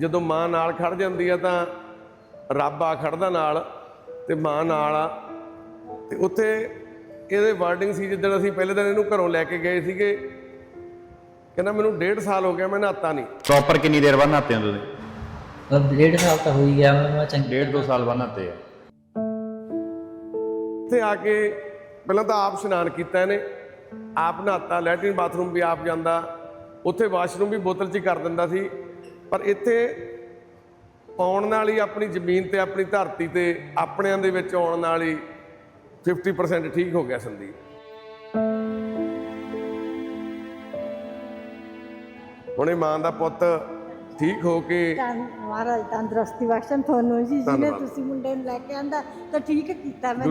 ਜਦੋਂ ਮਾਂ ਨਾਲ ਖੜ ਜਾਂਦੀ ਆ ਤਾਂ ਰੱਬ ਆ ਖੜਦਾ ਨਾਲ ਤੇ ਮਾਂ ਨਾਲ ਆ। ਤੇ ਉੱਥੇ ਇਹਦੇ ਵਰਡਿੰਗ ਸੀ ਜਿੱਦਣ ਅਸੀਂ ਪਹਿਲੇ ਦਿਨ ਇਹਨੂੰ ਘਰੋਂ ਲੈ ਕੇ ਗਏ ਸੀਗੇ। ਕਹਿੰਦਾ ਮੈਨੂੰ ਡੇਢ ਸਾਲ ਹੋ ਗਿਆ ਮੈਂ ਨਹਾਤਾ ਨਹੀਂ। ਪ੍ਰੋਪਰ ਕਿੰਨੀ ਦੇਰ ਬਾਅਦ ਨਹਾਤੇ ਹੋ ਤੁਸੀਂ? ਡੇਢ ਸਾਲ ਤਾਂ ਹੋਈ ਗਿਆ ਮੈਂ ਚੰਗੀ। ਡੇਢ ਦੋ ਸਾਲ ਬਾਅਦ ਨਹਾਤੇ ਆ। ਉੱਥੇ ਆ ਕੇ ਪਹਿਲਾਂ ਤਾਂ ਆਪ ਇਸ਼ਨਾਨ ਕੀਤਾ ਇਹਨੇ। ਆਪ ਨਹਾਤਾ ਲੈਟਰਨ ਬਾਥਰੂਮ ਵੀ ਆਪ ਜਾਂਦਾ। ਉੱਥੇ ਵਾਸ਼ਰੂਮ ਵੀ ਬੋਤਲ 'ਚ ਹੀ ਕਰ ਦਿੰਦਾ ਸੀ। ਪਰ ਇੱਥੇ ਆਉਣ ਨਾਲ ਹੀ ਆਪਣੀ ਜ਼ਮੀਨ ਤੇ ਆਪਣੀ ਧਰਤੀ ਤੇ ਆਪਣਿਆਂ ਦੇ ਵਿੱਚ ਆਉਣ ਨਾਲ ਹੀ 50% ਠੀਕ ਹੋ ਗਿਆ ਸੰਦੀਪ ਹੁਣੇ ਮਾਂ ਦਾ ਪੁੱਤ ਠੀਕ ਹੋ ਕੇ ਮਹਾਰਾਜ ਤੰਦਰੁਸਤੀ ਬਖਸ਼ਣ ਤੁਹਾਨੂੰ ਜੀ ਜਿਹਨੇ। ਤੁਸੀਂ ਮੁੰਡੇ ਨੂੰ ਲੈ ਕੇ ਆਂਦਾ ਤਾਂ ਠੀਕ ਕੀਤਾ ਨਾਲ।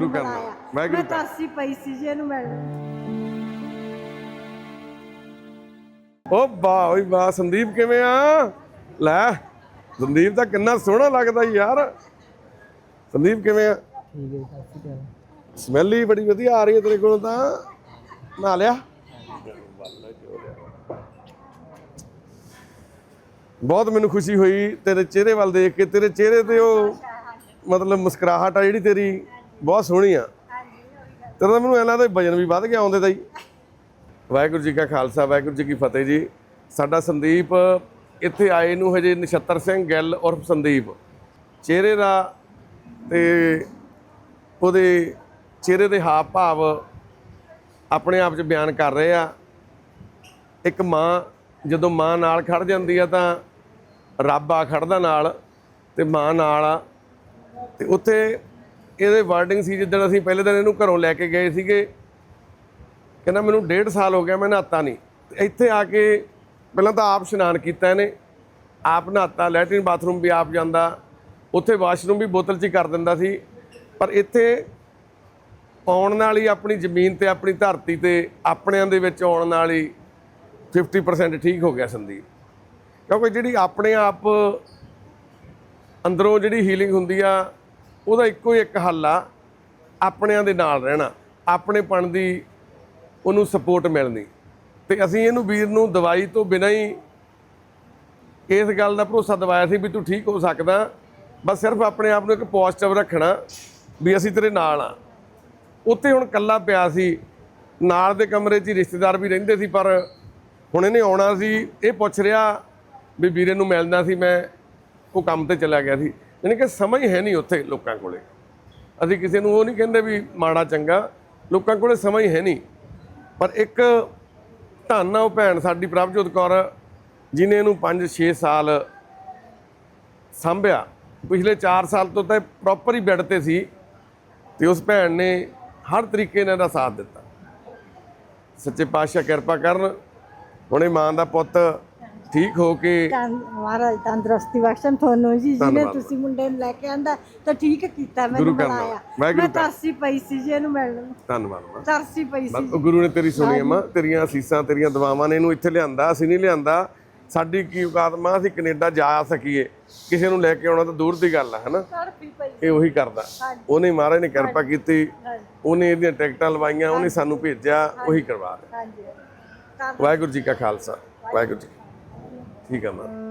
ਵਾਹਿਗੁਰੂ ਮੈਂ। ਤਰਸੀ ਪਈ ਸੀ ਜੀ ਇਹਨੂੰ ਮਿਲਣ ਓ ਵਾਹ ਓਏ ਵਾਹ ਸੰਦੀਪ ਕਿਵੇਂ ਆ ਲੈ ਸੰਦੀਪ ਤਾਂ ਕਿੰਨਾ ਸੋਹਣਾ ਲੱਗਦਾ ਯਾਰ। ਸੰਦੀਪ ਕਿਵੇਂ ਆ? ਸਮੈਲ ਹੀ ਬੜੀ ਵਧੀਆ ਆ ਰਹੀ ਹੈ ਤੇਰੇ ਕੋਲ ਤਾਂ। ਨਾ ਲਿਆ। ਬਹੁਤ ਮੈਨੂੰ ਖੁਸ਼ੀ ਹੋਈ ਤੇਰੇ ਚਿਹਰੇ ਵੱਲ ਦੇਖ ਕੇ। ਤੇਰੇ ਚਿਹਰੇ ਤੇ ਉਹ ਮਤਲਬ ਮੁਸਕਰਾਹਟ ਆ ਜਿਹੜੀ ਤੇਰੀ ਬਹੁਤ ਸੋਹਣੀ ਆ। ਤੇਰਾ ਤਾਂ ਮੈਨੂੰ ਇਹਨਾਂ ਲੱਗਦਾ ਵਜਨ ਵੀ ਵੱਧ ਗਿਆ ਆਉਂਦੇ ਤਾਂ ਹੀ। ਵਾਹਿਗੁਰੂ ਜੀ ਕਾ ਖਾਲਸਾ ਵਾਹਿਗੁਰੂ ਜੀ ਕੀ ਫਤਿਹ ਜੀ। ਸਾਡਾ ਸੰਦੀਪ ਇੱਥੇ ਆਏ ਨੂੰ ਹਜੇ ਨਛੱਤਰ ਸਿੰਘ, ਗਿੱਲ ਉਰਫ ਸੰਦੀਪ। ਚਿਹਰੇ ਦਾ ਤੇ ਉਹਦੇ ਚਿਹਰੇ ਦੇ ਹਾਵ ਭਾਵ ਆਪਣੇ ਆਪ 'ਚ ਬਿਆਨ ਕਰ ਰਹੇ ਆ। ਇੱਕ ਮਾਂ, ਜਦੋਂ ਮਾਂ ਨਾਲ ਖੜ ਜਾਂਦੀ ਆ ਤਾਂ ਰੱਬ ਆ ਖੜਦਾ ਨਾਲ ਤੇ ਮਾਂ ਨਾਲ ਆ। ਤੇ ਉੱਥੇ ਇਹਦੇ ਵਰਡਿੰਗ ਸੀ ਜਿੱਦਣ ਅਸੀਂ ਪਹਿਲੇ ਦਿਨ ਇਹਨੂੰ ਘਰੋਂ ਲੈ ਕੇ ਗਏ ਸੀਗੇ। ਕਹਿੰਦਾ ਮੈਨੂੰ ਡੇਢ ਸਾਲ ਹੋ ਗਿਆ, ਮੈਂ ਨਹਾਤਾ ਨਹੀਂ। ਤੇ ਇੱਥੇ ਆ ਕੇ ਪਹਿਲਾਂ ਤਾਂ ਆਪ ਇਸ਼ਨਾਨ ਕੀਤਾ ਇਹਨੇ, ਆਪ ਨਹਾਤਾ, ਲੈਟਰਿਨ ਬਾਥਰੂਮ ਵੀ ਆਪ ਜਾਂਦਾ, ਉੱਥੇ ਵਾਸ਼ਰੂਮ ਵੀ ਬੋਤਲ 'ਚ ਹੀ ਕਰ ਦਿੰਦਾ ਸੀ। ਪਰ ਇੱਥੇ ਆਉਣ ਨਾਲ ਹੀ ਆਪਣੀ ਜ਼ਮੀਨ ਤੇ, ਆਪਣੀ ਧਰਤੀ ਤੇ, ਆਪਣਿਆਂ ਦੇ ਵਿੱਚ ਆਉਣ ਨਾਲ ਹੀ 50% ਠੀਕ ਹੋ ਗਿਆ ਸੰਦੀਪ। ਕਿਉਂਕਿ ਜਿਹੜੀ ਆਪਣੇ ਆਪ ਅੰਦਰੋਂ ਜਿਹੜੀ ਹੀਲਿੰਗ ਹੁੰਦੀ ਆ, ਉਹਦਾ ਇੱਕੋ ਹੀ ਇੱਕ ਹੱਲ ਆ, ਆਪਣਿਆਂ ਦੇ ਨਾਲ ਰਹਿਣਾ, ਆਪਣੇਪਣ ਦੀ ਉਹਨੂੰ ਸਪੋਰਟ ਮਿਲਣੀ। ਤੇ ਅਸੀਂ ਇਹਨੂੰ ਵੀਰ ਨੂੰ ਦਵਾਈ ਤੋਂ ਬਿਨਾਂ ਹੀ ਇਸ ਗੱਲ ਦਾ ਭਰੋਸਾ ਦਿਵਾਇਆ ਸੀ ਵੀ ਤੂੰ ਠੀਕ ਹੋ ਸਕਦਾ। ਬਸ ਸਿਰਫ ਆਪਣੇ ਆਪ ਨੂੰ ਇੱਕ ਪੋਜ਼ਿਟਿਵ ਰੱਖਣਾ ਵੀ ਅਸੀਂ ਤੇਰੇ ਨਾਲ ਆ ਉੱਥੇ ਹੁਣ ਕੱਲਾ ਪਿਆ ਸੀ। ਨਾਲ ਦੇ ਕਮਰੇ 'ਚ ਹੀ ਰਿਸ਼ਤੇਦਾਰ ਵੀ ਰਹਿੰਦੇ ਸੀ, ਪਰ ਹੁਣ ਇਹਨੇ ਆਉਣਾ ਸੀ। ਇਹ ਪੁੱਛ ਰਿਹਾ ਵੀ ਵੀਰੇ ਨੂੰ ਮਿਲਣਾ ਸੀ, ਮੈਂ ਉਹ ਕੰਮ ਤੇ ਚਲਾ ਗਿਆ ਸੀ। ਯਾਨੀ ਕਿ ਸਮਝ ਹੈ ਨਹੀਂ ਉੱਥੇ ਲੋਕਾਂ ਕੋਲੇ। ਅਸੀਂ ਕਿਸੇ ਨੂੰ ਉਹ ਨਹੀਂ ਕਹਿੰਦੇ ਵੀ ਮਾੜਾ ਚੰਗਾ। ਲੋਕਾਂ ਕੋਲੇ ਸਮਝ ਹੈ ਨਹੀਂ। ਪਰ ਇੱਕ ਧੰਨ ਆ ਉਹ ਭੈਣ ਸਾਡੀ ਪ੍ਰਭਜੋਤ ਕੌਰ, ਜਿਨੇ ਇਹਨੂੰ 5-6 ਸਾਲ ਸੰਭਿਆ। ਪਿਛਲੇ 4 ਸਾਲ ਤੋਂ ਤਾਂ ਪ੍ਰੋਪਰ ਹੀ ਬੈੱਡ ਤੇ ਸੀ ਤੇ ਉਸ ਭੈਣ ਨੇ ਹਰ ਤਰੀਕੇ ਨਾਲ ਇਹਦਾ ਸਾਥ ਦਿੱਤਾ। ਸੱਚੇ ਪਾਤਸ਼ਾਹ ਕਿਰਪਾ ਕਰਨ, ਹੁਣੇ ਮਾਂ ਦਾ ਪੁੱਤ ਠੀਕ ਹੋ ਕੇ ਤਾਂ ਮਹਾਰਾਜ ਤੰਦਰੁਸਤੀ ਬਖਸ਼ਣ ਤੁਹਾਨੂੰ ਜੀ ਜਿਹਨੇ ਧੰਨਵਾਦ। ਤੁਸੀਂ ਮੁੰਡੇ ਨੂੰ ਲੈ ਕੇ ਆਂਦਾ ਤਾਂ ਠੀਕ ਕੀਤਾ ਗੁਰੂ ਮੈਨੂੰ ਘਰ ਨਾਲ। ਬੁਲਾਇਆ। ਵਾਹਿਗੁਰੂ ਮੈਂ ਘਰ। ਤਰਸੀ ਪਈ ਸੀ ਜੀ ਇਹਨੂੰ ਮਿਲਣ ਧੰਨਵਾਦ ਮਾਂ ਤਰਸੀ ਪਈ ਸੀ ਬਸ ਉਹ ਗੁਰੂ ਨੇ ਤੇਰੀ ਸੁਣੀ ਮਾਂ। ਤੇਰੀਆਂ ਅਸੀਸਾਂ ਤੇਰੀਆਂ ਦੁਆਵਾਂ ਨੇ ਇਹਨੂੰ ਇੱਥੇ ਲਿਆਂਦਾ ਅਸੀਂ ਨਹੀਂ ਲਿਆਂਦਾ। ਸਾਡੀ ਕੀ ਔਕਾਤ ਮਾਂ? ਅਸੀਂ ਕੈਨੇਡਾ ਜਾ ਸਕੀਏ। ਕਿਸੇ ਨੂੰ ਲੈ ਕੇ ਆਉਣਾ ਤਾਂ ਦੂਰ ਦੀ ਗੱਲ ਆ ਹਨਾ? ਪਈ ਇਹ ਉਹੀ ਕਰਦਾ। ਉਹਨੇ ਮਹਾਰਾਜ ਨੇ ਕਿਰਪਾ ਕੀਤੀ। ਹਾਂਜੀ। ਉਹਨੇ ਇਹਦੀਆਂ ਟਿਕਟਾਂ ਲਵਾਈਆਂ ਉਹਨੇ ਸਾਨੂੰ ਭੇਜਿਆ ਉਹੀ ਕਰਵਾ ਰਿਹਾ। ਹਾਂਜੀ। ਵਾਹਿਗੁਰੂ ਜੀ ਕਾ ਖਾਲਸਾ। ਵਾਹਿਗੁਰੂ ਜੀ ਕੀ- ਠੀਕ ਆ ਮੈਮ